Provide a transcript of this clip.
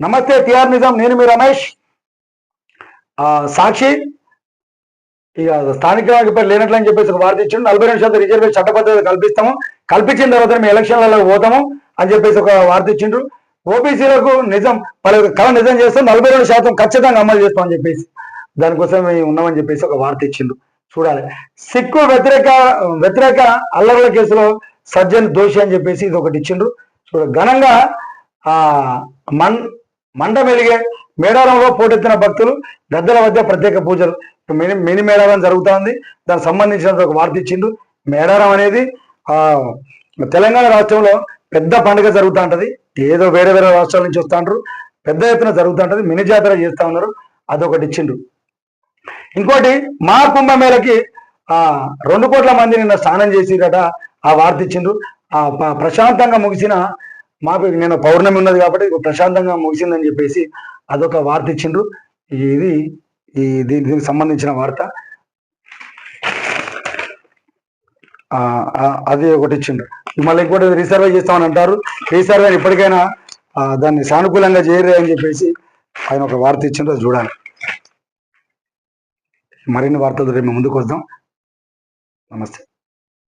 నమస్తే టిఆర్ నిజాం. నేను మీ రమేష్. సాక్షి. ఇక స్థానిక లేనట్లు అని చెప్పేసి ఒక వార్త ఇచ్చిండు. నలభై రెండు శాతం రిజర్వేషన్ చట్టబద్ధత కల్పిస్తాము. కల్పించిన తర్వాత మేము ఎలక్షన్లలో పోతాము అని చెప్పేసి ఒక వార్త ఇచ్చిండ్రు ఓబీసీలకు నిజం పలు కళ నిజం చేస్తాం నలభై రెండు శాతం ఖచ్చితంగా అమలు చేస్తామని చెప్పేసి దానికోసం మేము ఉన్నామని చెప్పేసి ఒక వార్త ఇచ్చిండు. చూడాలి. సిక్కు వ్యతిరేక వ్యతిరేక అల్లర్ల కేసులో సజ్జన్ దోషి అని చెప్పేసి ఇది ఒకటి ఇచ్చిండ్రు చూడ ఘనంగా మన్ మండ మెలిగే మేడారంలో పోటెత్తిన భక్తులు గద్దల మధ్య ప్రత్యేక పూజలు. మిని మిని మేడారం జరుగుతోంది. దానికి సంబంధించిన ఒక వార్త ఇచ్చిండు. మేడారం అనేది తెలంగాణ రాష్ట్రంలో పెద్ద పండుగ జరుగుతూ ఉంటుంది ఏదో వేరే వేరే రాష్ట్రాల నుంచి వస్తూ ఉంటారు పెద్ద ఎత్తున జరుగుతూ ఉంటుంది మిని జాతర చేస్తూ ఉన్నారు. అదొకటి ఇచ్చిండు. ఇంకోటి మా కుంభమేళకి ఆ రెండు కోట్ల మంది నిన్న స్నానం చేసిరట. ఆ వార్త ఇచ్చిండ్రు ఆ ప్రశాంతంగా ముగిసిన మాకు నేను పౌర్ణమి ఉన్నది కాబట్టి ప్రశాంతంగా ముగిసిందని చెప్పేసి అదొక వార్త ఇచ్చిండ్రు. ఇది ఈ దీనికి సంబంధించిన వార్త. అది ఒకటి ఇచ్చిండ్రు. మళ్ళీ ఇంకోటి రీసర్వే చేస్తామని అంటారు. రీసర్వే ఇప్పటికైనా దాన్ని సానుకూలంగా చేయరే అని చెప్పేసి ఆయన ఒక వార్త ఇచ్చిండ్రు. అది చూడాలి. మరిన్ని వార్తలు రేపు మేము ముందుకు వద్దాం. నమస్తే.